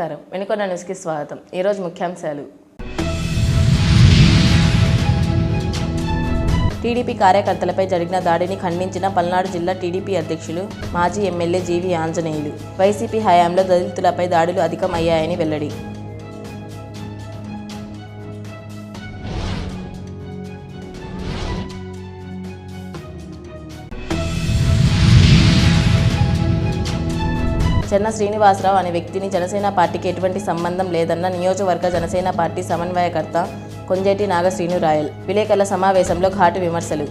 నమస్కారం. వెనుకొండ న్యూస్కి స్వాగతం. ఈరోజు ముఖ్యాంశాలు. టీడీపీ కార్యకర్తలపై జరిగిన దాడిని ఖండించిన పల్నాడు జిల్లా టీడీపీ అధ్యక్షులు మాజీ ఎమ్మెల్యే జీవి ఆంజనేయులు. వైసీపీ హయాంలో దళితులపై దాడులు అధికమయ్యాయని వెల్లడి. చెన్న శ్రీనివాసరావు అనే వ్యక్తిని జనసేన పార్టీకి ఎటువంటి సంబంధం లేదన్న నియోజకవర్గ జనసేన పార్టీ సమన్వయకర్త కొంజేటి నాగశ్రీను రాయల్ విలేకరుల సమావేశంలో ఘాటు విమర్శలు.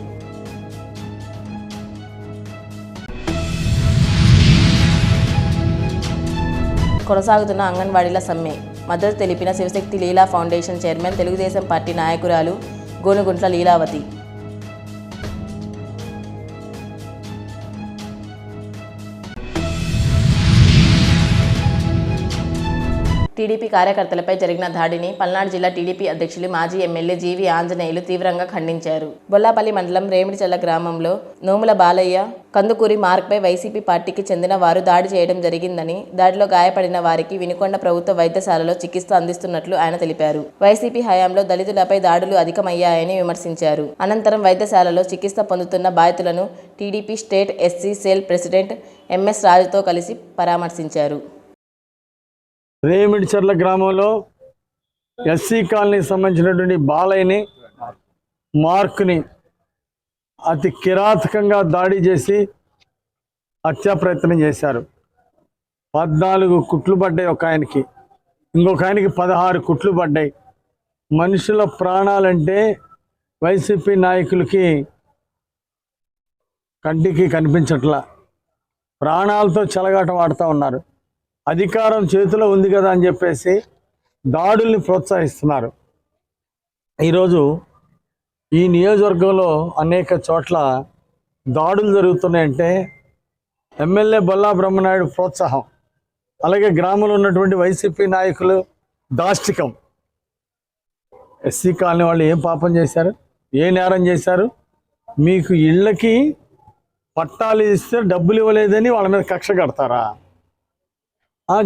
కొనసాగుతున్న అంగన్వాడీల సమ్మె. మద్దతు తెలిపిన Shivashakti Leela foundation chairman Telugudesam party నాయకురాలు గోనుగుంట్ల లీలావతి. టీడీపీ కార్యకర్తలపై జరిగిన దాడిని పల్నాడు జిల్లా టీడీపీ అధ్యక్షులు మాజీ ఎమ్మెల్యే జీవి ఆంజనేయులు తీవ్రంగా ఖండించారు. బొల్లాపల్లి మండలం రేమిడిచల్ల గ్రామంలో నోముల బాలయ్య కందుకూరి మార్క్పై వైసీపీ పార్టీకి చెందిన వారు దాడి చేయడం జరిగిందని దాడిలో గాయపడిన వారికి వినుకొండ ప్రభుత్వ వైద్యశాలలో చికిత్స అందిస్తున్నట్లు ఆయన తెలిపారు. వైసీపీ హయాంలో దళితులపై దాడులు అధికమయ్యాయని విమర్శించారు. అనంతరం వైద్యశాలలో చికిత్స పొందుతున్న బాధితులను TDP state SC cell president MS రాజుతో కలిసి పరామర్శించారు. రేమిడిచర్ల గ్రామంలో ఎస్సీ కాలనీకి సంబంధించినటువంటి బాలయ్యని మార్క్ని అతి కిరాతకంగా దాడి చేసి హత్యా ప్రయత్నం చేశారు. పద్నాలుగు కుట్లు పడ్డాయి ఒక ఆయనకి. ఇంకొక ఆయనకి పదహారు కుట్లు పడ్డాయి. మనుషుల ప్రాణాలంటే వైసీపీ నాయకులకి కంటికి కనిపించట్లా. ప్రాణాలతో చెలగాట ఆడుతూ ఉన్నారు. అధికారం చేతిలో ఉంది కదా అని చెప్పేసి దాడుల్ని ప్రోత్సహిస్తున్నారు. ఈరోజు ఈ నియోజకవర్గంలో అనేక చోట్ల దాడులు జరుగుతున్నాయంటే ఎమ్మెల్యే బొల్లా బ్రహ్మనాయుడు ప్రోత్సాహం అలాగే గ్రామంలో ఉన్నటువంటి వైసీపీ నాయకులు దాష్టికం. ఎస్సీ కాలనీ వాళ్ళు ఏం పాపం చేశారు? ఏ నేరం చేశారు? మీకు ఇళ్ళకి పట్టాలు ఇస్తే డబ్బులు ఇవ్వలేదని వాళ్ళ మీద కక్ష కడతారా?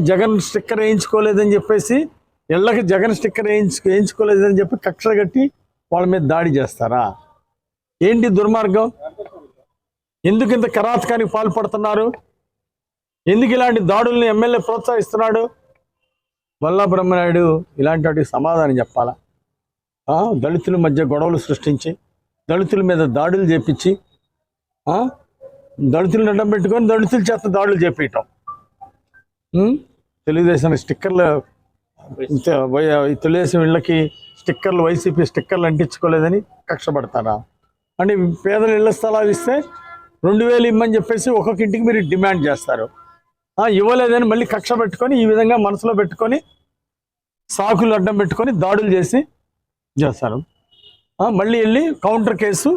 జగన్ స్టిక్కర్ వేయించుకోలేదని చెప్పేసి ఇళ్ళకి జగన్ స్టిక్కర్ వేయించు వేయించుకోలేదని చెప్పి కక్ష కట్టి వాళ్ళ మీద దాడి చేస్తారా? ఏంటి దుర్మార్గం? ఎందుకు ఇంత కరాతకానికి పాల్పడుతున్నారు? ఎందుకు ఇలాంటి దాడుల్ని ఎమ్మెల్యే ప్రోత్సహిస్తున్నాడు? వల్లా బ్రహ్మనాయుడు ఇలాంటి వాటికి సమాధానం చెప్పాలా? దళితుల మధ్య గొడవలు సృష్టించి దళితుల మీద దాడులు చేపించి దళితులు దళితులను అడ్డం పెట్టుకొని దళితుల చేత దాడులు చేపించటం. తెలుగుదేశం స్టిక్కర్లు ఇంత ఈ తెలుగుదేశం ఇళ్ళకి స్టిక్కర్లు వైసీపీ స్టిక్కర్లు అంటించుకోలేదని కక్షపడతారా అండ్ అంటే పేదల ఇళ్ళ స్థలాలు ఇస్తే రెండు వేలు ఇమ్మని చెప్పేసి ఒక్కొక్క ఇంటికి మీరు డిమాండ్ చేస్తారు. ఇవ్వలేదని మళ్ళీ కక్ష పెట్టుకొని ఈ విధంగా మనసులో పెట్టుకొని సాకులు అడ్డం పెట్టుకొని దాడులు చేసి చేస్తారు. మళ్ళీ వెళ్ళి కౌంటర్ కేసు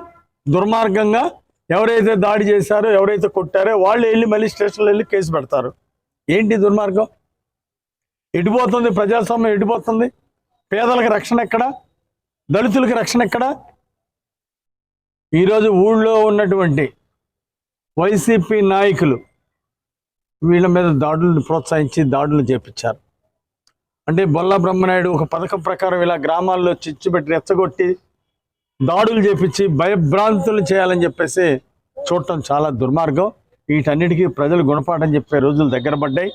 దుర్మార్గంగా ఎవరైతే దాడి చేశారో ఎవరైతే కొట్టారో వాళ్ళు వెళ్ళి మళ్ళీ స్టేషన్లో వెళ్ళి కేసు పెడతారు. ఏంటి దుర్మార్గం? ఎడిపోతుంది ప్రజాస్వామ్యం ఎడిపోతుంది? పేదలకు రక్షణ ఎక్కడ? దళితులకి రక్షణ ఎక్కడ? ఈరోజు ఊళ్ళో ఉన్నటువంటి వైసీపీ నాయకులు వీళ్ళ మీద దాడులను ప్రోత్సహించి దాడులు చేపించారు. అంటే బొల్ల బ్రహ్మనాయుడు ఒక పథకం ప్రకారం ఇలా గ్రామాల్లో చిచ్చు పెట్టి రెచ్చగొట్టి దాడులు చేపించి భయభ్రాంతులు చేయాలని చెప్పేసి చూడటం చాలా దుర్మార్గం. వీటన్నిటికీ ప్రజలు గుణపాఠం చెప్పే రోజులు దగ్గర పడ్డాయి.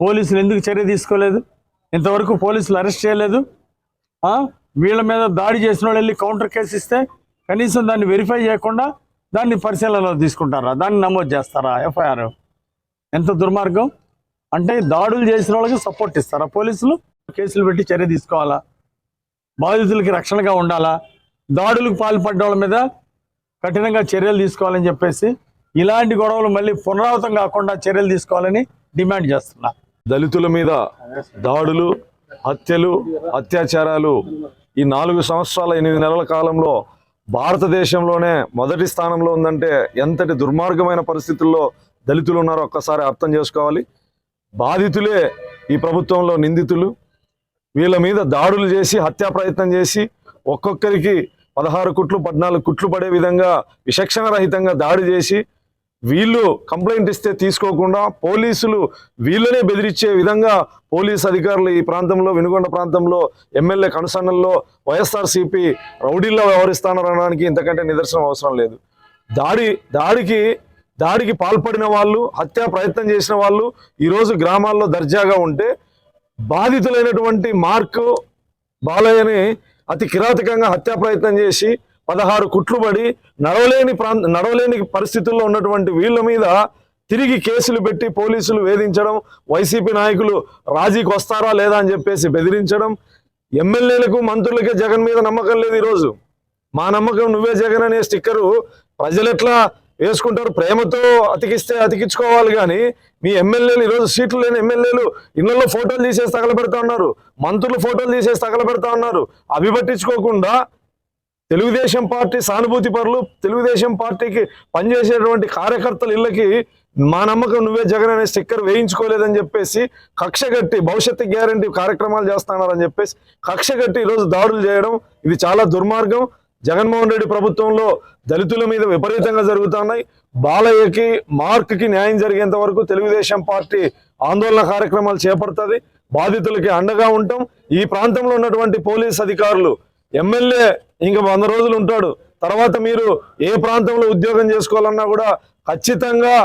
పోలీసులు ఎందుకు చర్య తీసుకోలేదు? ఇంతవరకు పోలీసులు అరెస్ట్ చేయలేదు. వీళ్ళ మీద దాడి చేసిన వాళ్ళు వెళ్ళి కౌంటర్ కేసు ఇస్తే కనీసం దాన్ని వెరిఫై చేయకుండా దాన్ని పరిశీలనలో తీసుకుంటారా? దాన్ని నమోదు చేస్తారా ఎఫ్ఐఆర్? ఎంత దుర్మార్గం? అంటే దాడులు చేసిన వాళ్ళకి సపోర్ట్ ఇస్తారా పోలీసులు? కేసులు పెట్టి చర్య తీసుకోవాలా? బాధితులకి రక్షణగా ఉండాలా? దాడులకు పాల్పడ్డ వాళ్ళ మీద కఠినంగా చర్యలు తీసుకోవాలని చెప్పేసి ఇలాంటి గొడవలు మళ్ళీ పునరావృతం కాకుండా చర్యలు తీసుకోవాలని డిమాండ్ చేస్తున్నా. దళితుల మీద దాడులు హత్యలు అత్యాచారాలు ఈ నాలుగు సంవత్సరాల ఎనిమిది నెలల కాలంలో భారతదేశంలోనే మొదటి స్థానంలో ఉందంటే ఎంతటి దుర్మార్గమైన పరిస్థితుల్లో దళితులు ఉన్నారో ఒక్కసారి అర్థం చేసుకోవాలి. బాధితులే ఈ ప్రభుత్వంలో నిందితులు. వీళ్ళ మీద దాడులు చేసి హత్యా ప్రయత్నం చేసి ఒక్కొక్కరికి పదహారు కుట్లు పద్నాలుగు కుట్లు పడే విధంగా విచక్షణ రహితంగా దాడి చేసి వీళ్ళు కంప్లైంట్ ఇస్తే తీసుకోకుండా పోలీసులు వీళ్ళనే బెదిరించే విధంగా పోలీస్ అధికారులు ఈ ప్రాంతంలో వినుకొండ ప్రాంతంలో ఎమ్మెల్యే కనుసన్నల్లో వైఎస్ఆర్సీపీ రౌడీల్లో వ్యవహరిస్తానడానికి ఇంతకంటే నిదర్శనం అవసరం లేదు. దాడి దాడికి దాడికి పాల్పడిన వాళ్ళు హత్యా ప్రయత్నం చేసిన వాళ్ళు ఈరోజు గ్రామాల్లో దర్జాగా ఉంటే బాధితులైనటువంటి మార్కు బాలయ్యని అతి కిరాతకంగా హత్యా ప్రయత్నం చేసి పదహారు కుట్లు పడి నడవలేని ప్రాంత నడవలేని పరిస్థితుల్లో ఉన్నటువంటి వీళ్ళ మీద తిరిగి కేసులు పెట్టి పోలీసులు వేధించడం వైసీపీ నాయకులు రాజీకి వస్తారా లేదా అని చెప్పేసి బెదిరించడం ఎమ్మెల్యేలకు మంత్రులకే జగన్ మీద నమ్మకం లేదు ఈరోజు. మా నమ్మకం నువ్వే జగన్ అనే స్టిక్కరు ప్రజలు ఎట్లా వేసుకుంటారు? ప్రేమతో అతికిస్తే అతికించుకోవాలి కానీ మీ ఎమ్మెల్యేలు ఈరోజు సీట్లు లేని ఎమ్మెల్యేలు ఇళ్ళలో ఫోటోలు తీసేసి తగలబెడతా ఉన్నారు. మంత్రులు ఫోటోలు తీసేసి తగలబెడతా ఉన్నారు. అవి పట్టించుకోకుండా తెలుగుదేశం పార్టీ సానుభూతి పరులు తెలుగుదేశం పార్టీకి పనిచేసేటువంటి కార్యకర్తల ఇళ్ళకి మా నమ్మకం నువ్వే జగన్ అనే స్టిక్కర్ వేయించుకోలేదని చెప్పేసి కక్ష కట్టి భవిష్యత్తు గ్యారంటీ కార్యక్రమాలు చేస్తున్నారని చెప్పేసి కక్ష కట్టి ఈరోజు దాడులు చేయడం ఇది చాలా దుర్మార్గం. జగన్మోహన్ రెడ్డి ప్రభుత్వంలో దళితుల మీద విపరీతంగా జరుగుతున్నాయి. బాలయ్యకి మార్క్కి న్యాయం జరిగేంత వరకు తెలుగుదేశం పార్టీ ఆందోళన కార్యక్రమాలు చేపడుతుంది. బాధితులకి అండగా ఉంటాం. ఈ ప్రాంతంలో ఉన్నటువంటి పోలీస్ అధికారులు ఎమ్మెల్యే ఇంకా వంద రోజులు ఉంటాడు. తర్వాత మీరు ఏ ప్రాంతంలో ఉద్యోగం చేసుకోవాలన్నా కూడా ఖచ్చితంగా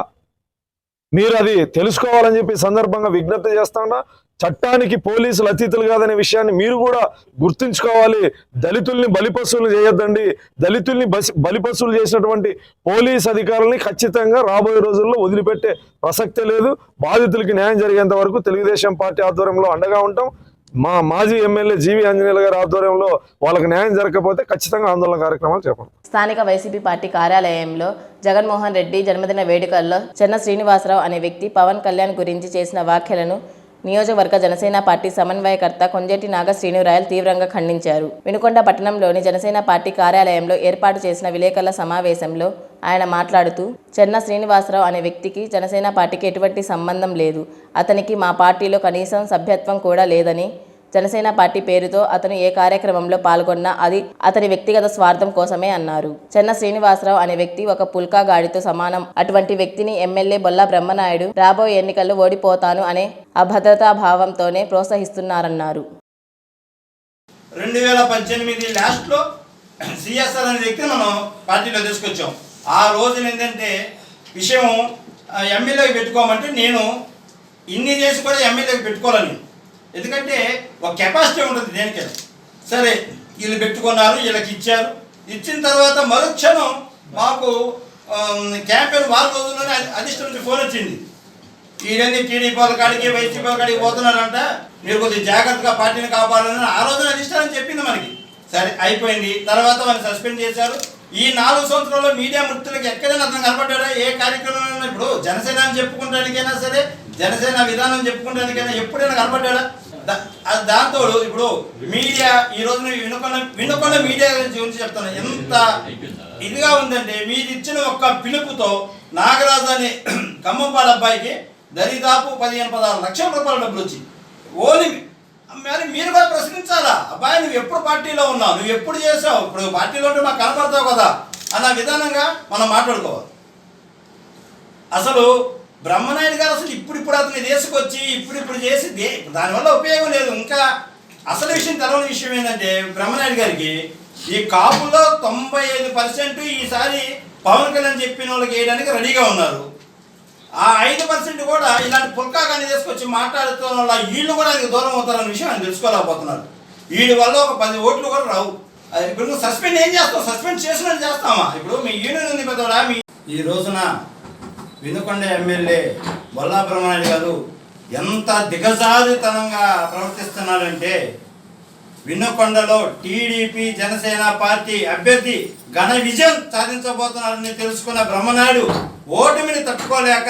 మీరు అది తెలుసుకోవాలని చెప్పి సందర్భంగా విజ్ఞప్తి చేస్తామన్నా చట్టానికి పోలీసులు అతిథులు కాదనే విషయాన్ని మీరు కూడా గుర్తుంచుకోవాలి. దళితుల్ని బలిపశువులు చేయొద్దండి. దళితుల్ని బలిపశువులు చేసినటువంటి పోలీస్ అధికారుల్ని ఖచ్చితంగా రాబోయే రోజుల్లో వదిలిపెట్టే ప్రసక్తే లేదు. బాధితులకి న్యాయం జరిగేంత వరకు తెలుగుదేశం పార్టీ ఆధ్వర్యంలో అండగా ఉంటాం. మా మాజీ ఎమ్మెల్యే జీవి ఆంజనేయులు గారి ఆధ్వర్యంలో వాళ్ళకి న్యాయం జరగకపోతే ఖచ్చితంగా ఆందోళన కార్యక్రమాలు చేపడతాం. స్థానిక వైసీపీ పార్టీ కార్యాలయంలో జగన్మోహన్ రెడ్డి జన్మదిన వేడుకల్లో చెన్న శ్రీనివాసరావు అనే వ్యక్తి పవన్ కళ్యాణ్ గురించి చేసిన వ్యాఖ్యలను నియోజకవర్గ జనసేన పార్టీ సమన్వయకర్త కొంజేటి నాగ శ్రీనురాయల్ తీవ్రంగా ఖండించారు. వినుకొండ పట్టణంలోని జనసేన పార్టీ కార్యాలయంలో ఏర్పాటు చేసిన విలేకరుల సమావేశంలో ఆయన మాట్లాడుతూ చెన్న శ్రీనివాసరావు అనే వ్యక్తికి జనసేన పార్టీకి ఎటువంటి సంబంధం లేదు. అతనికి మా పార్టీలో కనీసం సభ్యత్వం కూడా లేదని జనసేన పార్టీ పేరుతో అతను ఏ కార్యక్రమంలో పాల్గొన్నా అది అతని వ్యక్తిగత స్వార్థం కోసమే అన్నారు. చెన్న శ్రీనివాసరావు అనే వ్యక్తి ఒక పుల్కా గాడితో సమానం. అటువంటి వ్యక్తిని ఎమ్మెల్యే బొల్లా బ్రహ్మనాయుడు రాబోయే ఎన్నికల్లో ఓడిపోతాను అనే అభద్రతా భావంతోనే ప్రోత్సహిస్తున్నారన్నారు. రెండు వేల పద్దెనిమిది లాస్ట్లో సిఎస్ఆర్ అనే వ్యక్తిని మనం పార్టీలో తీసుకొచ్చాం. ఆ రోజున ఏంటంటే విషయం ఆ, ఎమ్మెల్యేకి పెట్టుకోమంటే నేను ఇన్ని చేసి కూడా ఎమ్మెల్యేకి పెట్టుకోవాలని ఎందుకంటే ఒక కెపాసిటీ ఉంటుంది దేనికైనా. సరే వీళ్ళు పెట్టుకున్నారు వీళ్ళకి ఇచ్చారు. ఇచ్చిన తర్వాత మరుక్షణం మాకు క్యాంపెయిన్ వారం రోజుల్లోనే అధిష్టం నుంచి ఫోన్ వచ్చింది. ఈడన్ని టీడీపీ వాళ్ళ కాడికి వైసీపీ వాళ్ళ కాడికి పోతున్నారంట? మీరు కొద్దిగా జాగ్రత్తగా పార్టీని కాపాడాలని ఆ రోజున అధిష్టానం చెప్పింది మనకి. సరే అయిపోయింది. తర్వాత వాళ్ళు సస్పెండ్ చేశారు. ఈ నాలుగు సంవత్సరాల్లో మీడియా మృతులకు ఎక్కడైనా అతను కనపడ్డా ఏ కార్యక్రమం ఇప్పుడు జనసేన అని చెప్పుకుంటానికైనా సరే జనసేన విధానం చెప్పుకుంటానికైనా ఎప్పుడైనా కనపడ్డా అది దాంతో ఇప్పుడు మీడియా ఈ రోజున వినకొండ వినకొండ మీడియా గురించి గురించి చెప్తాను ఎంత ఇదిగా ఉందంటే మీరు ఇచ్చిన ఒక్క పిలుపుతో నాగరాజు అనే ఖమ్మంపాడు అబ్బాయికి దరిదాపు పదిహేను పదహారు లక్షల రూపాయల డబ్బులు వచ్చింది ఓన్లీ మరి మీరు కూడా ప్రశ్నించాలా? అబ్బాయి నువ్వు ఎప్పుడు పార్టీలో ఉన్నావు? నువ్వు ఎప్పుడు చేసావు? ఇప్పుడు పార్టీలో ఉంటే మాకు కనపడతావు కదా? అన్న విధానంగా మనం మాట్లాడుకోవాలి. అసలు బ్రహ్మనాయుడు గారు అసలు ఇప్పుడు ఇప్పుడు అతన్ని తీసుకొచ్చి ఇప్పుడు ఇప్పుడు చేసి దే దానివల్ల ఉపయోగం లేదు. ఇంకా అసలు విషయం తెలవని విషయం ఏంటంటే బ్రహ్మనాయుడు గారికి ఈ కాపులో తొంభై ఐదు పర్సెంట్ ఈసారి పవన్ కళ్యాణ్ చెప్పిన వాళ్ళకి వేయడానికి రెడీగా ఉన్నారు. ఆ ఐదు పర్సెంట్ కూడా ఇలాంటి పుల్కాగాన్ని తీసుకొచ్చి మాట్లాడుతున్న వల్ల వీళ్ళు కూడా అది దూరం అవుతారన్న విషయం ఆయన తెలుసుకోలేకపోతున్నారు. వీడి వల్ల ఒక పది ఓట్లు కూడా రావు. అది ఇప్పుడు నువ్వు సస్పెండ్ ఏం చేస్తావు? సస్పెండ్ చేసినట్టు చేస్తామా ఇప్పుడు మీ యూనియన్ ఉంది పెద్దవాడా? మీ ఈ రోజున వినుకొండ ఎమ్మెల్యే బొల్లా బ్రహ్మనాయుడు గారు ఎంత దిగజాదితనంగా ప్రవర్తిస్తున్నాడంటే వినుకొండలో టీడీపీ జనసేన పార్టీ అభ్యర్థి ఘన విజయం సాధించబోతున్నారని తెలుసుకున్న బ్రహ్మనాయుడు ఓటమిని తట్టుకోలేక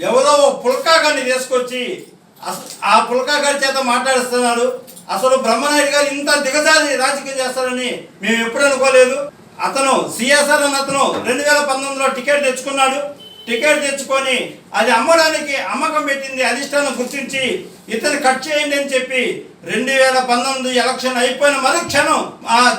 ఎవరో పుల్కాగాన్ని తీసుకొచ్చి అస- ఆ పుల్కాగారి చేత మాట్లాడిస్తున్నాడు అసలు బ్రహ్మనాయుడు గారు ఇంత దిగజారి రాజకీయం చేస్తారని మేము ఎప్పుడు అనుకోలేదు. అతను సిఎస్ఆర్ అని అతను రెండు వేల పంతొమ్మిదిలో టికెట్ తెచ్చుకున్నాడు. టికెట్ తెచ్చుకొని అది అమ్మడానికి అమ్మకం పెట్టింది అధిష్టానం గుర్తించి ఇతను కట్ చేయండి అని చెప్పి రెండు వేల పంతొమ్మిది ఎలక్షన్ అయిపోయిన మరుక్షణం ఆ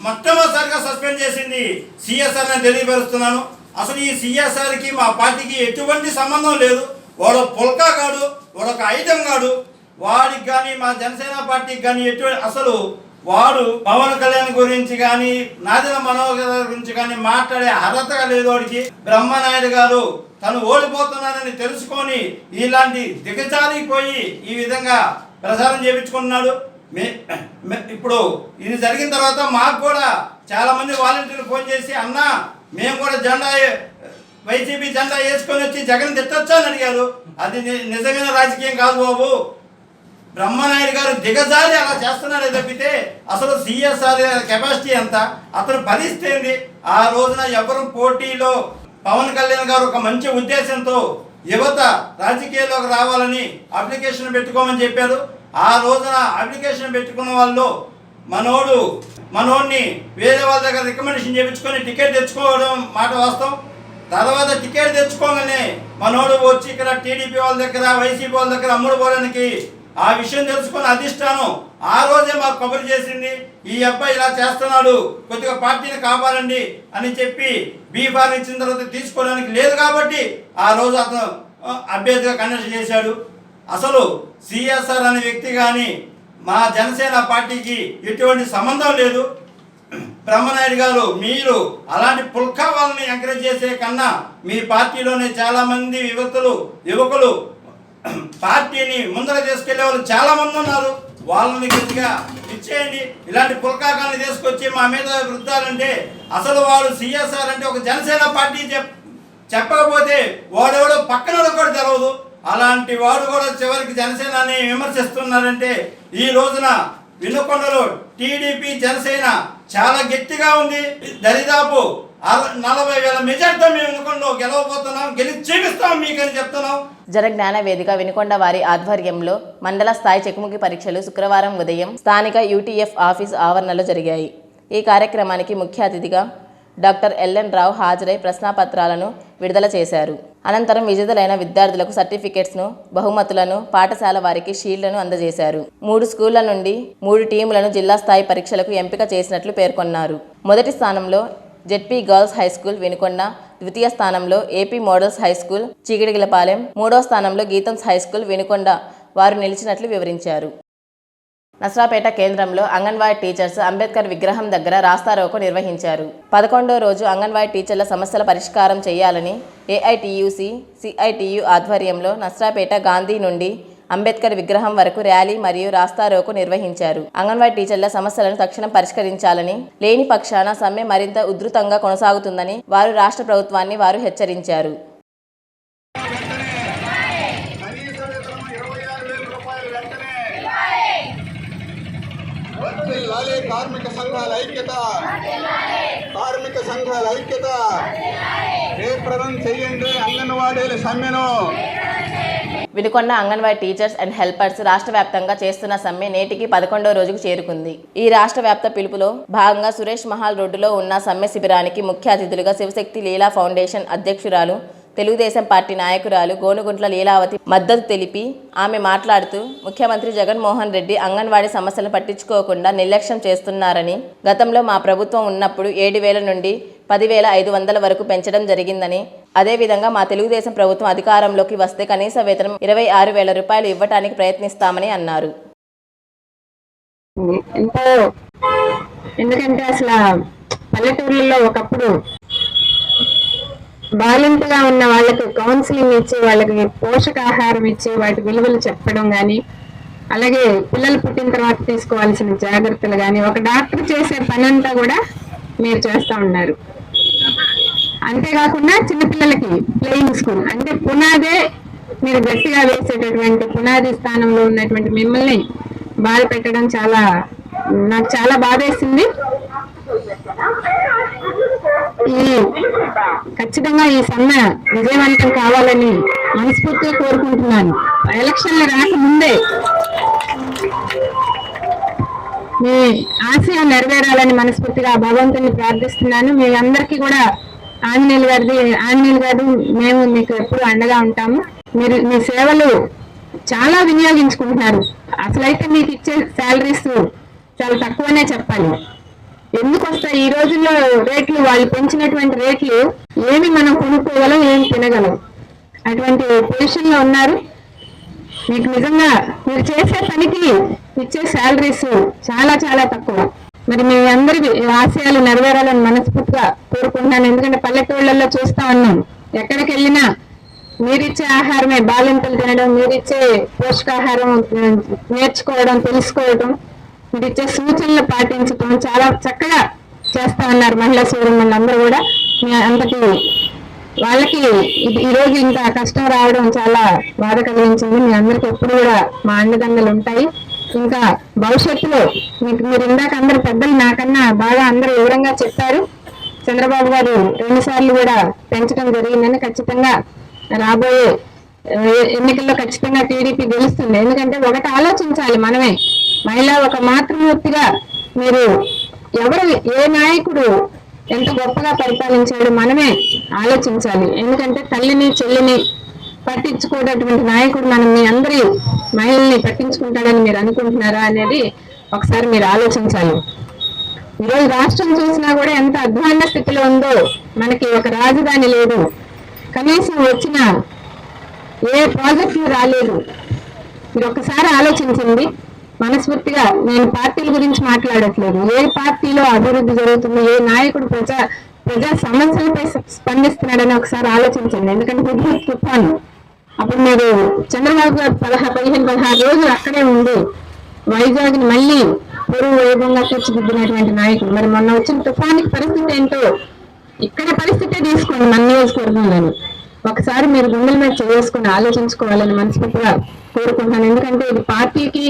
మొట్టమొదటిసారిగా సస్పెండ్ చేసింది సిఎస్ఆర్ అని తెలియపరుస్తున్నాను. అసలు ఈ సిఎస్ఆర్కి మా పార్టీకి ఎటువంటి సంబంధం లేదు. వాడు పుల్కా కాడు వాడు ఒక కాడు. వాడికి కానీ మా జనసేన పార్టీకి కానీ ఎటువంటి అసలు వాడు పవన్ కళ్యాణ్ గురించి కానీ నాదిన మనోహర్ గురించి కానీ మాట్లాడే అర్హత లేదు వాడికి. బ్రహ్మనాయుడు గారు తను ఓడిపోతున్నానని తెలుసుకొని ఇలాంటి దిగజారిపోయి ఈ విధంగా ప్రచారం చేయించుకున్నాడు మే ఇప్పుడు ఇది జరిగిన తర్వాత మాకు కూడా చాలామంది వాలంటీర్లు ఫోన్ చేసి అన్న మేము కూడా జెండా వైసీపీ జెండా వేసుకొని వచ్చి జగన్ తిట్టొచ్చా అని అడిగారు. అది ని- నిజమైన రాజకీయం కాదు బాబు. బ్రహ్మనాయుడు గారు దిగజారి అలా చేస్తున్నాడే తప్పితే అసలు సిఎస్ఆర్ కెపాసిటీ ఎంత? అతను భరిస్తేంది ఆ రోజున ఎవరు పోటీలో పవన్ కళ్యాణ్ గారు ఒక మంచి ఉద్దేశంతో యువత రాజకీయాల్లోకి రావాలని అప్లికేషన్ పెట్టుకోమని చెప్పారు. ఆ రోజున అప్లికేషన్ పెట్టుకున్న వాళ్ళు మనోడు మనోడిని వేరే వాళ్ళ దగ్గర రికమెండేషన్ చేయించుకొని టికెట్ తెచ్చుకోవడం మాట వాస్తవం? తర్వాత టికెట్ తెచ్చుకోగానే మనోడు వచ్చి ఇక్కడ టీడీపీ వాళ్ళ దగ్గర వైసీపీ వాళ్ళ దగ్గర అమ్ముడు పోవడానికి ఆ విషయం తెలుసుకుని అధిష్టానం ఆ రోజే మాకు కబురు చేసింది ఈ అబ్బాయి ఇలా చేస్తున్నాడు కొద్దిగా పార్టీని కాపాడండి అని చెప్పి బీఫార్ ఇచ్చిన తర్వాత తీసుకోవడానికి లేదు కాబట్టి ఆ రోజు అతను అభ్యర్థిగా కండక్ట్ చేశాడు. అసలు సిఎస్ఆర్ అనే వ్యక్తి కానీ మా జనసేన పార్టీకి ఎటువంటి సంబంధం లేదు. బ్రహ్మనాయుడు గారు మీరు అలాంటి పుల్కా వాళ్ళని ఎంకరేజ్ చేసే కన్నా మీ పార్టీలోనే చాలామంది యువకులు యువతులు యువకులు పార్టీని ముందర తీసుకెళ్ళే వాళ్ళు చాలామంది ఉన్నారు. వాళ్ళని గట్టిగా ఇచ్చేయండి ఇలాంటి పుల్కాకాన్ని తీసుకొచ్చి మా మీద వృద్ధాలంటే అసలు వాళ్ళు సిఎస్ఆర్ అంటే ఒక జనసేన పార్టీ చెప్ చెప్పకపోతే వాడెవడో పక్కన కూడా తెలవదు. అలాంటి వాడు కూడా చివరికి జనసేనని విమర్శిస్తున్నారంటే ఈ రోజున వినుకొండలో టీడీపీ జనసేన చాలా గట్టిగా ఉంది. దరిదాపు నలభై వేల మెజార్టీతో మేము వినుకొండలో గెలవబోతున్నాం గెలిచి చూపిస్తాం మీకని చెప్తున్నాం. జన జ్ఞాన వేదిక వినుకొండ వారి ఆధ్వర్యంలో మండల స్థాయి చెక్కుముఖి పరీక్షలు శుక్రవారం ఉదయం స్థానిక యూటీఎఫ్ ఆఫీస్ ఆవరణలో జరిగాయి. ఈ కార్యక్రమానికి ముఖ్య అతిథిగా డాక్టర్ ఎల్ఎన్ రావు హాజరై ప్రశ్నాపత్రాలను విడుదల చేశారు. అనంతరం విజేతలైన విద్యార్థులకు సర్టిఫికెట్స్ను బహుమతులను పాఠశాల వారికి షీల్డ్లను అందజేశారు. మూడు స్కూళ్ళ నుండి మూడు టీములను జిల్లా స్థాయి పరీక్షలకు ఎంపిక చేసినట్లు పేర్కొన్నారు. మొదటి స్థానంలో ZP girls high school Vinukonda ద్వితీయ స్థానంలో AP models high school Chigidigilapalem మూడో స్థానంలో గీతంస్ హై స్కూల్ వినుకొండ వారు నిలిచినట్లు వివరించారు. నసరాపేట కేంద్రంలో అంగన్వాడీ టీచర్స్ అంబేద్కర్ విగ్రహం దగ్గర రాస్తారోకో నిర్వహించారు. పదకొండో రోజు అంగన్వాడీ టీచర్ల సమస్యల పరిష్కారం చేయాలని ఏఐటియుసి సిఐటియు ఆధ్వర్యంలో నసరాపేట గాంధీ నుండి అంబేద్కర్ విగ్రహం వరకు ర్యాలీ మరియు రాస్తారోకో నిర్వహించారు. అంగన్వాడీ టీచర్ల సమస్యలను తక్షణం పరిష్కరించాలని లేని పక్షాన సమ్మె మరింత ఉధృతంగా కొనసాగుతుందని వారు రాష్ట్ర ప్రభుత్వాన్ని వారు హెచ్చరించారు. సంఘాల ఐక్యత. కార్మిక సంఘాల ఐక్యత. జయప్రదం చేయండి అంగన్వాడీల సమ్మెను. Vinukonda anganwadi teachers and helpers రాష్ట్ర వ్యాప్తంగా చేస్తున్న సమ్మె నేటికి పదకొండో రోజుకు చేరుకుంది. ఈ రాష్ట్ర వ్యాప్త పిలుపులో భాగంగా సురేష్ మహాల్ రోడ్డులో ఉన్న సమ్మె శిబిరానికి ముఖ్య అతిథులుగా శివశక్తి లీలా ఫౌండేషన్ అధ్యక్షురాలు తెలుగుదేశం పార్టీ నాయకురాలు గోనుగుంట్ల లీలావతి మద్దతు తెలిపి ఆమె మాట్లాడుతూ ముఖ్యమంత్రి జగన్మోహన్ రెడ్డి అంగన్వాడీ సమస్యలు పట్టించుకోకుండా నిర్లక్ష్యం చేస్తున్నారని గతంలో మా ప్రభుత్వం ఉన్నప్పుడు ఏడు వేల నుండి పదివేల ఐదు వందల వరకు పెంచడం జరిగిందని అదేవిధంగా మా తెలుగుదేశం ప్రభుత్వం అధికారంలోకి వస్తే కనీస వేతనం ఇరవై ఆరు వేల రూపాయలు ఇవ్వటానికి ప్రయత్నిస్తామని అన్నారు. ఎందుకంటే అసలు పల్లెటూర్లలో ఒకప్పుడు బాలింతగా ఉన్న వాళ్ళకి కౌన్సిలింగ్ ఇచ్చి వాళ్ళకి పోషకాహారం ఇచ్చి వాటి విలువలు చెప్పడం కానీ అలాగే పిల్లలు పుట్టిన తర్వాత తీసుకోవాల్సిన జాగ్రత్తలు కానీ ఒక డాక్టర్ చేసే పని అంతా కూడా మీరు చేస్తూ ఉన్నారు. అంతేకాకుండా చిన్నపిల్లలకి ప్లేయింగ్ స్కూల్ అంటే పునాదే మీరు గట్టిగా వేసేటటువంటి పునాది స్థానంలో ఉన్నటువంటి మిమ్మల్ని బాధ పెట్టడం చాలా నాకు చాలా బాధేసింది. ఖచ్చితంగా ఈ సమ్మె విజయవంతం కావాలని మనస్ఫూర్తిగా కోరుకుంటున్నాను. ఎలక్షన్లు రాకముందే మీ ఆశయం నెరవేరాలని మనస్ఫూర్తిగా భగవంతుని ప్రార్థిస్తున్నాను. మీ అందరికీ కూడా ఆంజనేయులు గారిది ఆంజనేయులు గారు మేము మీకు ఎప్పుడు అండగా ఉంటాము. మీరు మీ సేవలు చాలా వినియోగించుకుంటున్నారు. అసలైతే మీకు ఇచ్చే శాలరీస్ చాలా తక్కువనే చెప్పాలి. ఎందుకు వస్తాయి? ఈ రోజుల్లో రేట్లు వాళ్ళు పెంచినటువంటి రేట్లు ఏమి మనం కొనుక్కోగలం ఏమి తినగలం. అటువంటి పొజిషన్లో ఉన్నారు. మీకు నిజంగా మీరు చేసే పనికి ఇచ్చే శాలరీస్ చాలా చాలా తక్కువ. మరి మీ అందరి ఆశయాలు నెరవేరాలని మనస్ఫూర్తిగా కోరుకుంటున్నాను. ఎందుకంటే పల్లెటూళ్ళల్లో చూస్తా ఉన్నాం. ఎక్కడికి వెళ్ళినా మీరిచ్చే ఆహారమే బాలింతలు తినడం మీరిచ్చే పోషకాహారం నేర్చుకోవడం తెలుసుకోవడం ఇచ్చే సూచనలు పాటించడం చాలా చక్కగా చేస్తా ఉన్నారు మహిళా సోదరులు అందరూ కూడా. మీ అంతటి వాళ్ళకి ఇది ఈ ఇంత కష్టం రావడం చాలా బాధ కలిగించింది. మీ అందరికి ఎప్పుడు కూడా మా అండదండలు ఉంటాయి. ఇంకా భవిష్యత్తులో మీకు మీరు ఇందాక అందరు పెద్దలు నాకన్నా బాగా అందరూ వివరంగా చెప్పారు. చంద్రబాబు గారు రెండు సార్లు కూడా పెంచడం జరిగిందని ఖచ్చితంగా రాబోయే ఎన్నికల్లో ఖచ్చితంగా టీడీపీ గెలుస్తుంది. ఎందుకంటే ఒకటి ఆలోచించాలి మనమే. మహిళ ఒక మాతృమూర్తిగా మీరు ఎవరు ఏ నాయకుడు ఎంత గొప్పగా పరిపాలించాడు మనమే ఆలోచించాలి. ఎందుకంటే తల్లిని చెల్లిని పట్టించుకోనటువంటి నాయకుడు మనం మీ అందరి మహిళల్ని పట్టించుకుంటాడని మీరు అనుకుంటున్నారా అనేది ఒకసారి మీరు ఆలోచించాలి. ఈరోజు రాష్ట్రం చూసినా కూడా ఎంత అధ్వాన్న స్థితిలో ఉందో మనకి ఒక రాజధాని లేదు. కనీసం వచ్చిన ఏ ప్రాజెక్టులు రాలేదు. మీరు ఒకసారి ఆలోచించండి. మనస్ఫూర్తిగా నేను పార్టీల గురించి మాట్లాడట్లేదు. ఏ పార్టీలో అభివృద్ధి జరుగుతుంది ఏ నాయకుడు ప్రజా ప్రజా సమస్యలపై స్పందిస్తున్నాడని ఒకసారి ఆలోచించండి. ఎందుకంటే తుఫాను. అప్పుడు మీరు చంద్రబాబు గారు పదహారు పదిహేను పదహారు రోజులు అక్కడే ఉండి వైజాగ్ని మళ్ళీ పొరుగు వైభవంగా తీర్చిదిద్దినటువంటి నాయకుడు. మరి మొన్న వచ్చిన తుఫానికి పరిస్థితి ఏంటో ఇక్కడ పరిస్థితే తీసుకోండి మన నియోజకవర్గంలోని. ఒకసారి మీరు గుండెల మీద చేసుకుని ఆలోచించుకోవాలని మనస్ఫూర్తిగా కోరుకుంటున్నాను. ఎందుకంటే ఇది పార్టీకి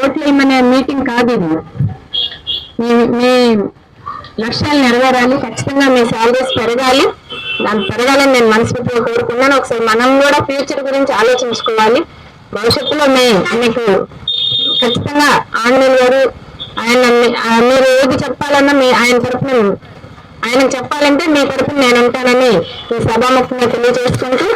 ఓట్లు ఇమ్మనే మీటింగ్ కాదు ఇది. మీ మీ లక్ష్యాలు నెరవేరాలి ఖచ్చితంగా మీ శాలరీస్ పెరగాలి. దాన్ని పెరగాలని నేను మనస్ఫూర్తిగా కోరుకున్నాను ఒకసారి మనం కూడా ఫ్యూచర్ గురించి ఆలోచించుకోవాలి. భవిష్యత్తులో మే మీకు ఖచ్చితంగా ఆంజనేయులు గారు ఆయన మీరు ఏది చెప్పాలన్నా మీ ఆయన తరపున ఆయనకు చెప్పాలంటే మీ తరపున నేను ఉంటానని ఈ సభాముఖంగా తెలియజేసుకుంటూ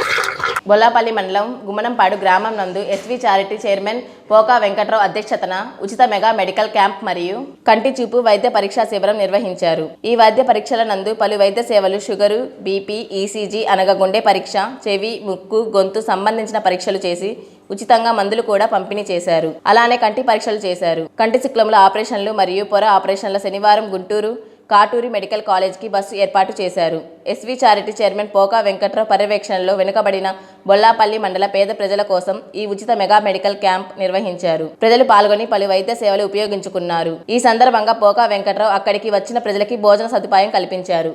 బొల్లాపల్లి మండలం గుమ్మనంపాడు గ్రామం నందు SV charity chairman Poka Venkatrao అధ్యక్షతన ఉచిత మెగా మెడికల్ క్యాంప్ మరియు కంటి చూపు వైద్య పరీక్షా శిబిరం నిర్వహించారు. ఈ వైద్య పరీక్షల నందు పలు వైద్య సేవలు షుగరు బీపీ ఈసీజీ అనగా గుండె పరీక్ష చెవి ముక్కు గొంతు సంబంధించిన పరీక్షలు చేసి ఉచితంగా మందులు కూడా పంపిణీ చేశారు. అలానే కంటి పరీక్షలు చేశారు. కంటి శుక్లముల ఆపరేషన్లు మరియు పొర ఆపరేషన్ల శనివారం గుంటూరు కాటూరి మెడికల్ కాలేజ్కి బస్సు ఏర్పాటు చేశారు. SV charity chairman Poka Venkatrao పర్యవేక్షణలో వెనుకబడిన బొల్లాపల్లి మండల పేద ప్రజల కోసం ఈ ఉచిత మెగా మెడికల్ క్యాంప్ నిర్వహించారు. ప్రజలు పాల్గొని పలు వైద్య సేవలు ఉపయోగించుకున్నారు. ఈ సందర్భంగా పోకా వెంకట్రావు అక్కడికి వచ్చిన ప్రజలకి భోజన సదుపాయం కల్పించారు.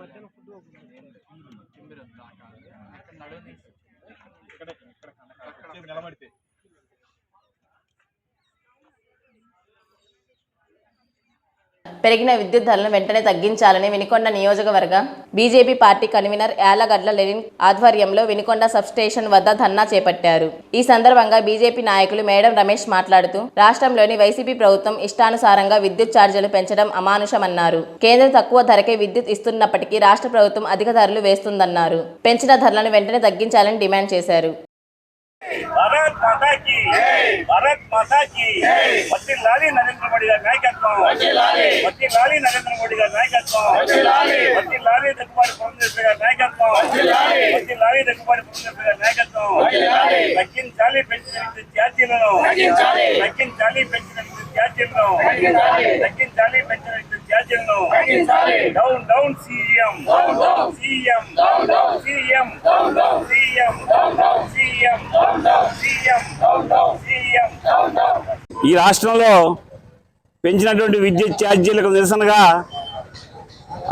మధ్యాహ్నం ఫుడ్ అక్కడ నడవని ఇక్కడ నిలబడితే పెరిగిన విద్యుత్ ధరలను వెంటనే తగ్గించాలని వినికొండ నియోజకవర్గ BJP party convenor Yalagadla Lenin ఆధ్వర్యంలో వినికొండ సబ్స్టేషన్ వద్ద ధర్నా చేపట్టారు. ఈ సందర్భంగా బీజేపీ నాయకులు మేడం రమేష్ మాట్లాడుతూ రాష్ట్రంలోని వైసీపీ ప్రభుత్వం ఇష్టానుసారంగా విద్యుత్ ఛార్జీలు పెంచడం అమానుషమన్నారు. కేంద్రం తక్కువ ధరకే విద్యుత్ ఇస్తున్నప్పటికీ రాష్ట్ర ప్రభుత్వం అధిక ధరలు వేస్తుందన్నారు. పెంచిన ధరలను వెంటనే తగ్గించాలని డిమాండ్ చేశారు. భారత్ మాతా की భారత్ మాతా की వత్తిల్లాలి నరేంద్ర మోడీ గారి నాయకత్వం. వత్తిల్లాలి నరేంద్ర మోడీ గారి నాయకత్వం. వత్తిల్లాలి దగ్గుబాటి పురంధేశ్వరి గారి నాయకత్వం. వత్తిల్లాలి దగ్గుబాటి పురంధేశ్వరి గారి నాయకత్వం. తగ్గించాలి పెంచిన ఛార్జీలను తగ్గించాలి పెంచిన ఛార్జీలను తగ్గించాలి పెంచిన ఛార్జీలను down down CM CM CM CM CM ఈ రాష్ట్రంలో పెంచినటువంటి విద్యుత్ ఛార్జీలకు నిరసనగా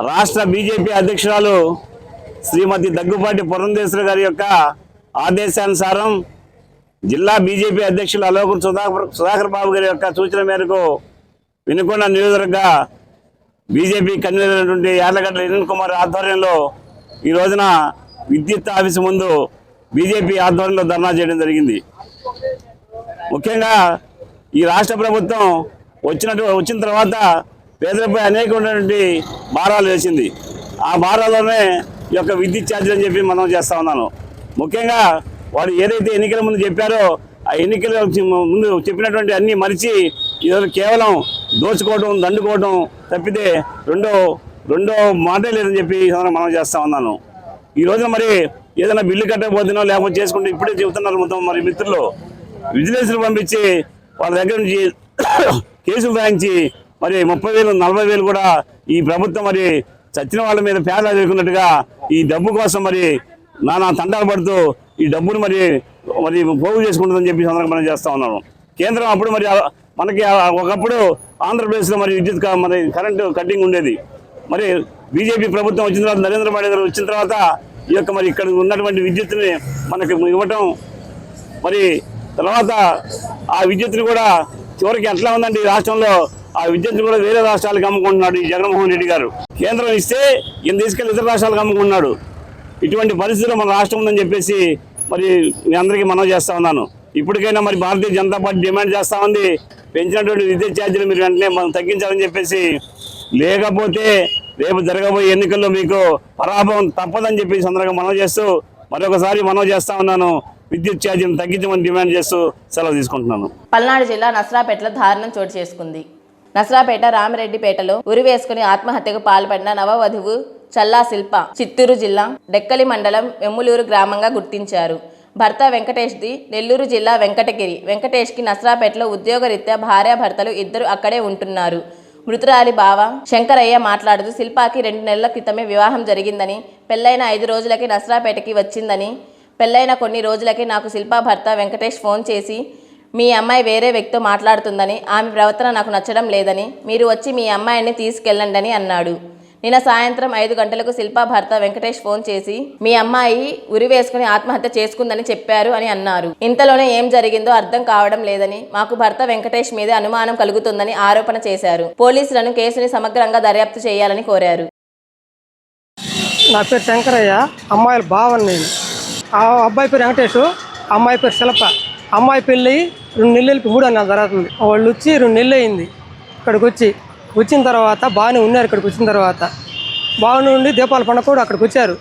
రాష్ట్ర బీజేపీ అధ్యక్షురాలు శ్రీమతి దగ్గుపాటి పురంధేశ్వరి గారి యొక్క ఆదేశానుసారం జిల్లా బీజేపీ అధ్యక్షులు అలోకు సుధాకర్ సుధాకర్ బాబు గారి యొక్క సూచన మేరకు వినుకొండ నియోజకవర్గ బీజేపీ కన్వీనర్ అయినటువంటి యార్లగడ్డ అనిల్ కుమార్ ఆధ్వర్యంలో ఈ రోజున విద్యుత్ ఆఫీసు ముందు బీజేపీ ఆధ్వర్యంలో ధర్నా చేయడం జరిగింది. ముఖ్యంగా ఈ రాష్ట్ర ప్రభుత్వం వచ్చినట్టు వచ్చిన తర్వాత పేదలపై అనేకమైనటువంటి భారాలు వేసింది. ఆ భారాల్లోనే ఈ యొక్క విద్యుత్ ఛార్జీలు అని చెప్పి మనం చేస్తూ ఉన్నాను. ముఖ్యంగా వాడు ఏదైతే ఎన్నికల ముందు చెప్పారో ఆ ఎన్నికల ముందు చెప్పినటువంటి అన్నీ మరిచి ఈరోజు కేవలం దోచుకోవడం దండుకోవడం తప్పితే రెండో రెండో మాటే లేదని చెప్పి మనం చేస్తూ ఉన్నాను. ఈ రోజున మరి ఏదైనా బిల్లు కట్టకపోతున్నాం లేకపోతే చేసుకుంటే ఇప్పుడే చెబుతున్నారు మొత్తం మరి మిత్రులు. విజిలెన్స్లు పంపించి వాళ్ళ దగ్గర నుంచి కేసులు రాయించి మరి ముప్పై వేలు నలభై వేలు కూడా ఈ ప్రభుత్వం మరి చచ్చిన వాళ్ళ మీద పేద ఎదుర్కొన్నట్టుగా ఈ డబ్బు కోసం మరి నానా తండాలు పడుతూ ఈ డబ్బును మరి మరి పోగు చేసుకుంటుందని చెప్పి సందర్భం మనం చేస్తా ఉన్నాను. కేంద్రం అప్పుడు మరి మనకి ఒకప్పుడు ఆంధ్రప్రదేశ్లో మరి విద్యుత్ మరి కరెంటు కట్టింగ్ ఉండేది. మరి బీజేపీ ప్రభుత్వం వచ్చిన తర్వాత నరేంద్ర మోడీ గారు వచ్చిన తర్వాత ఈ యొక్క మరి ఇక్కడ ఉన్నటువంటి విద్యుత్తుని మనకి ఇవ్వటం మరి తర్వాత ఆ విద్యుత్తుని కూడా చివరికి ఎట్లా ఉందండి ఈ రాష్ట్రంలో? ఆ విద్యుత్తుని కూడా వేరే రాష్ట్రాలకు అమ్ముకుంటున్నాడు ఈ జగన్మోహన్ రెడ్డి గారు. కేంద్రం ఇస్తే ఈయన తీసుకెళ్ళి ఇతర రాష్ట్రాలకు అమ్ముకున్నాడు ఇటువంటి పరిస్థితులు మన రాష్ట్రం ఉందని చెప్పేసి మరి మీ అందరికీ మనం చేస్తా ఉన్నాను. ఇప్పటికైనా మరి భారతీయ జనతా పార్టీ డిమాండ్ చేస్తా ఉంది. పెంచినటువంటి విద్యుత్ ఛార్జీలు మీరు వెంటనే మనం తగ్గించాలని చెప్పేసి లేకపోతే రేపు జరగబోయే ఎన్నికల్లో మీకు పరాభవం తప్పదని చెప్పి సందర్భంగా మనవి చేస్తూ మరొకసారి మనవి చేస్తా ఉన్నాను. విద్యుత్ ఛార్జీని తగ్గించమని డిమాండ్ చేస్తూ సెలవు తీసుకుంటున్నాను. పల్నాడు జిల్లా నసరాపేటలో దారుణం చోటు చేసుకుంది. నసరాపేట రామిరెడ్డిపేటలో ఉరి వేసుకుని ఆత్మహత్యకు పాల్పడిన నవవధువు చల్లా శిల్ప చిత్తూరు జిల్లా డెక్కలి మండలం వెమ్ములూరు గ్రామంగా గుర్తించారు. భర్త వెంకటేష్ది నెల్లూరు జిల్లా వెంకటగిరి. వెంకటేష్కి నసరాపేటలో ఉద్యోగరీత్యా భార్యాభర్తలు ఇద్దరు అక్కడే ఉంటున్నారు. మృతురాలి బావ. శంకరయ్య మాట్లాడుతూ శిల్పాకి రెండు నెలల క్రితమే వివాహం జరిగిందని పెళ్ళైన ఐదు రోజులకి నసరాపేటకి వచ్చిందని పెళ్ళైన కొన్ని రోజులకి నాకు శిల్పా భర్త వెంకటేష్ ఫోన్ చేసి మీ అమ్మాయి వేరే వ్యక్తితో మాట్లాడుతుందని ఆమె ప్రవర్తన నాకు నచ్చడం లేదని మీరు వచ్చి మీ అమ్మాయిని తీసుకెళ్ళండి అని అన్నాడు. నిన్న సాయంత్రం ఐదు గంటలకు శిల్పా భర్త వెంకటేష్ ఫోన్ చేసి మీ అమ్మాయి ఉరి వేసుకుని ఆత్మహత్య చేసుకుందని చెప్పారు అని అన్నారు. ఇంతలోనే ఏం జరిగిందో అర్థం కావడం లేదని మాకు భర్త వెంకటేష్ మీద అనుమానం కలుగుతుందని ఆరోపణ చేశారు. పోలీసులను కేసుని సమగ్రంగా దర్యాప్తు చేయాలని కోరారు. నా పేరు శంకరయ్య అమ్మాయిల బావని నేను. ఆ అబ్బాయి పేరు వెంకటేష్ అమ్మాయి పేరు శిల్ప. అమ్మాయి పెళ్ళి రెండు నెలలకి మూడు అన్న జరుగుతుంది. వాళ్ళు వచ్చి రెండు నెలలు అయింది. ఇక్కడికి వచ్చి వచ్చిన తర్వాత బాగానే ఉన్నారు ఇక్కడికి వచ్చిన తర్వాత. బాగానే ఉండి పండుగ కూడా అక్కడికి వచ్చారు.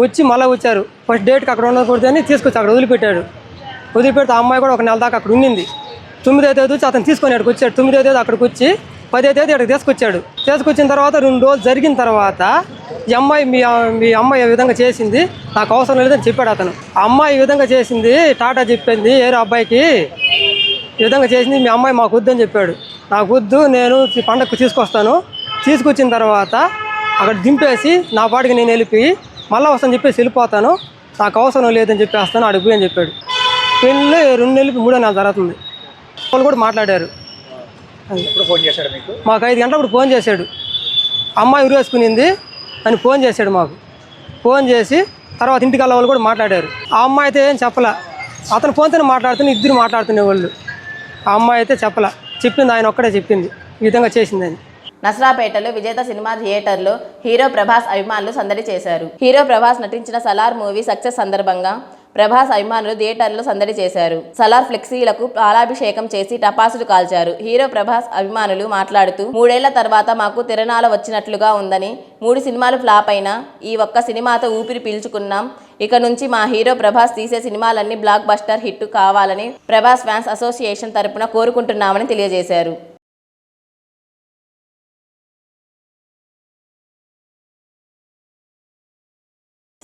వచ్చి మళ్ళీ వచ్చారు. ఫస్ట్ డేట్కి అక్కడ ఉండకూడదు అని తీసుకొచ్చి అక్కడ వదిలిపెట్టాడు వదిలిపెడితే ఆ అమ్మాయి కూడా ఒక నెల దాకా అక్కడ ఉండింది. తొమ్మిదో తేదీ వచ్చి అతను తీసుకొని అక్కడికి వచ్చాడు. తొమ్మిదో తేదీ అక్కడికి వచ్చి పదో తేదీ అక్కడికి తీసుకొచ్చాడు. తీసుకొచ్చిన తర్వాత రెండు రోజులు జరిగిన తర్వాత ఈ అమ్మాయి మీ మీ అమ్మాయి ఈ విధంగా చేసింది నాకు అవసరం లేదని చెప్పాడు అతను. ఆ అమ్మాయి ఈ విధంగా చేసింది? టాటా చెప్పింది ఏరో అబ్బాయికి ఈ విధంగా చేసింది మీ అమ్మాయి మాకు వద్దని చెప్పాడు. నాకు వద్దు నేను పండగకు తీసుకొస్తాను. తీసుకొచ్చిన తర్వాత అక్కడ దింపేసి నా పాటికి నేను వెళ్ళిపోయి మళ్ళీ వస్తాను చెప్పేసి వెళ్ళిపోతాను. నాకు అవసరం లేదని చెప్పేస్తాను అడిగి అని చెప్పాడు. పెళ్ళి రెండు నెలలకి మూడో నెల జరుగుతుంది. వాళ్ళు కూడా మాట్లాడారు. ఫోన్ చేశాడు మీకు? మాకు ఐదు గంటలప్పుడు ఫోన్ చేశాడు. అమ్మాయి ఉరేసుకునింది అని ఫోన్ చేశాడు మాకు. ఫోన్ చేసి తర్వాత ఇంటికి వెళ్ళే వాళ్ళు కూడా మాట్లాడారు. ఆ అమ్మాయి అయితే ఏం చెప్పలే. అతను ఫోన్తోనే మాట్లాడుతున్న ఇద్దరు మాట్లాడుతునే వాళ్ళు. ఆ అమ్మాయి అయితే చెప్పలే. చెప్పింది ఆయన ఒక్కడే చెప్పింది. ఈ విధంగా చేసిందని నసరాపేటలో విజేత సినిమా థియేటర్లో హీరో ప్రభాస్ అభిమానులు సందడి చేశారు. హీరో ప్రభాస్ నటించిన సలార్ మూవీ సక్సెస్ సందర్భంగా ప్రభాస్ అభిమానులు థియేటర్లో సందడి చేశారు. సలార్ ఫ్లెక్సీలకు పాలాభిషేకం చేసి టపాసులు కాల్చారు. హీరో ప్రభాస్ అభిమానులు మాట్లాడుతూ మూడేళ్ళ తర్వాత మాకు తిరణాల వచ్చినట్లుగా ఉందని మూడు సినిమాలు ఫ్లాప్ అయినా ఈ ఒక్క సినిమాతో ఊపిరి పీల్చుకున్నాం. ఇక నుంచి మా హీరో ప్రభాస్ తీసే సినిమాలన్నీ బ్లాక్ బస్టర్ హిట్ కావాలని ప్రభాస్ ఫ్యాన్స్ అసోసియేషన్ తరపున కోరుకుంటున్నామని తెలియజేశారు.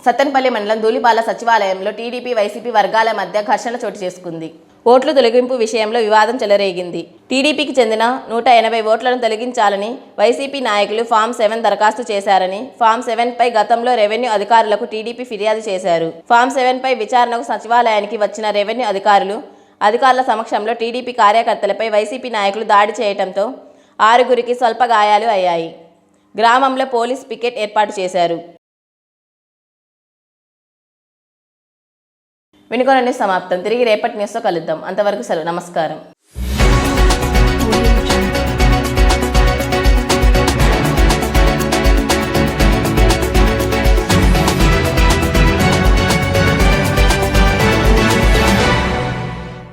సత్తెనపల్లి మండలం ధూళిపాల సచివాలయంలో టీడీపీ వైసీపీ వర్గాల మధ్య ఘర్షణ చోటు చేసుకుంది. ఓట్లు తొలగింపు విషయంలో వివాదం చెలరేగింది. టీడీపీకి చెందిన నూట ఎనభై ఓట్లను తొలగించాలని వైసీపీ నాయకులు ఫామ్ సెవెన్ దరఖాస్తు చేశారని ఫామ్ సెవెన్ పై గతంలో రెవెన్యూ అధికారులకు టీడీపీ ఫిర్యాదు చేశారు. ఫామ్ సెవెన్ పై విచారణకు సచివాలయానికి వచ్చిన రెవెన్యూ అధికారులు అధికారుల సమక్షంలో టీడీపీ కార్యకర్తలపై వైసీపీ నాయకులు దాడి చేయడంతో ఆరుగురికి స్వల్ప గాయాలు అయ్యాయి. గ్రామంలో పోలీస్ పికెట్ ఏర్పాటు చేశారు. వినుకోనండి సమాప్తం. తిరిగి రేపటి న్యూస్తో కలుద్దాం. అంతవరకు సెలవు. నమస్కారం.